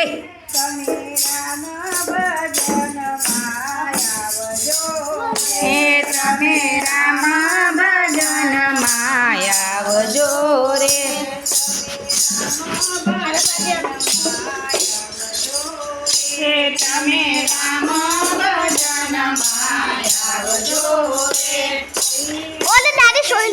હે તમે રામ ભજન માયાવજો રે. હે તમે રામ ભજન માયાવજો રે. ઓલે તારે સોઈ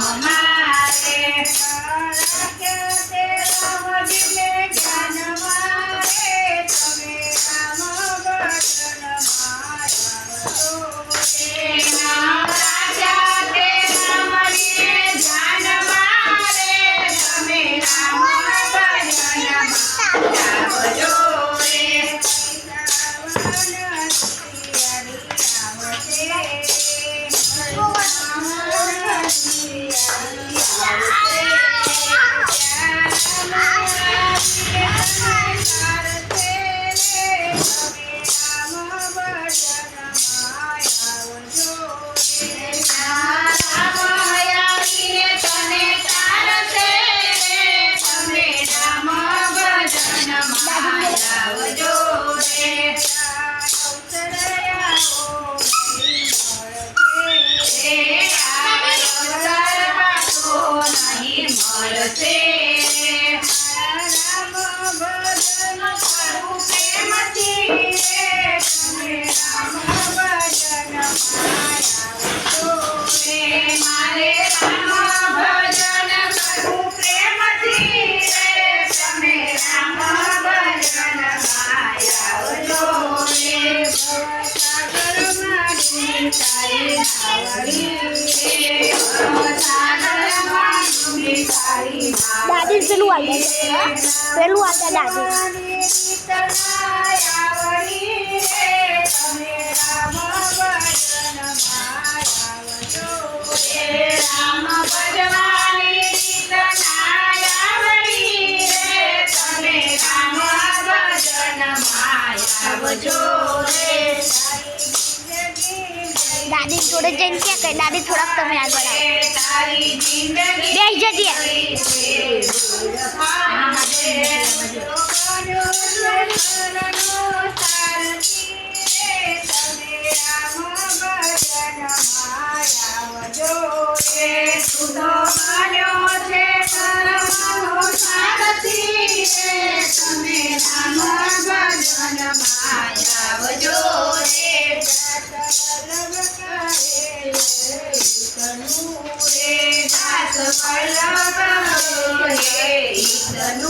Mama. Yeah, we go. પેલું આગળ પેલું આગળ દાદી રામ દાદી જોડે જઈને કે કે દાદી થોડાક તમે આગળ આવો બેસ જતી હા Aleluia. É